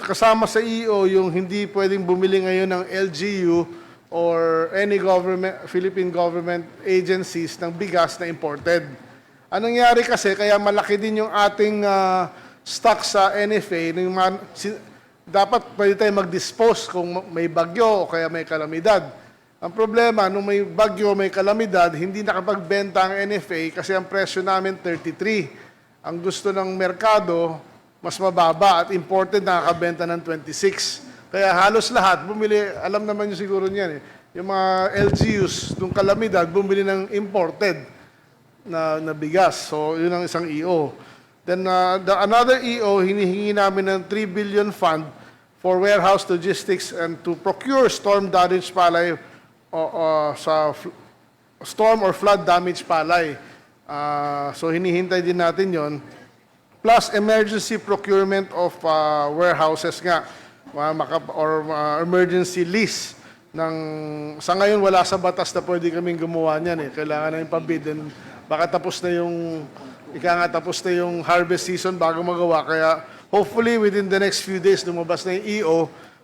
kasama sa EO yung hindi pwedeng bumili ngayon ng LGU or any government, Philippine government agencies ng bigas na imported. Anong nangyari kasi, kaya malaki din yung ating ah, stock sa NFA. Yung si- dapat pwede tayo mag-dispose kung may bagyo o kaya may kalamidad. Ang problema, nung may bagyo, may kalamidad, hindi nakapagbenta ang NFA kasi ang presyo namin 33. Ang gusto ng merkado, mas mababa at imported nakakabenta ng 26. Kaya halos lahat, bumili, alam naman nyo siguro niyan eh, yung mga LGUs, nung kalamidad, bumili ng imported na, na bigas. So, yun ang isang EO. Then, uh, the, another EO, hinihingi namin ng 3 billion fund for warehouse logistics and to procure storm damage palay o, o, sa storm or flood damage palay. Ah, so, hinihintay din natin yon plus emergency procurement of uh, warehouses nga or uh, emergency lease ng sa ngayon wala sa batas na pwede kaming gumawa niyan eh kailangan na yung pabid and baka tapos na yung ika nga tapos na yung harvest season bago magawa kaya hopefully within the next few days lumabas na yung EO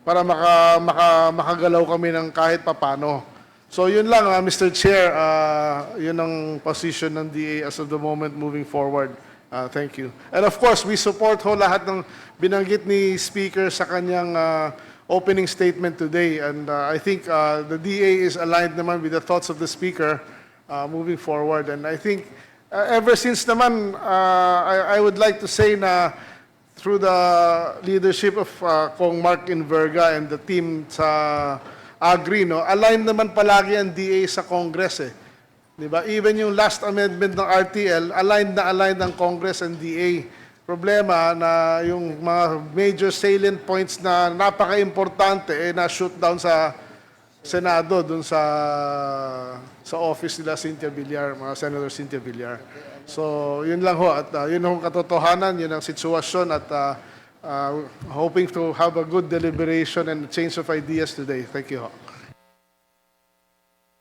para maka, maka, makagalaw kami ng kahit papano. So yun lang, ah, Mr. Chair, ah, yun ang position ng DA as of the moment moving forward. Ah, thank you. And of course, we support ho lahat ng binanggit ni Speaker sa kanyang ah, opening statement today. And ah, I think ah, the DA is aligned naman with the thoughts of the Speaker ah, moving forward. And I think ah, ever since naman, ah, I, I would like to say na through the leadership of uh, Kong Mark Inverga and the team sa Agri, no, aligned naman palagi ang DA sa Congress eh. Di ba? Even yung last amendment ng RTL, aligned na aligned ang Congress and DA. Problema na yung mga major salient points na napaka-importante eh, na-shoot down sa Senado, dun sa sa office nila Cynthia Villar, mga Senator Cynthia Villar. So, yun lang ho. At uh, yun ang katotohanan, yun ang sitwasyon at uh, uh, hoping to have a good deliberation and change of ideas today. Thank you ho.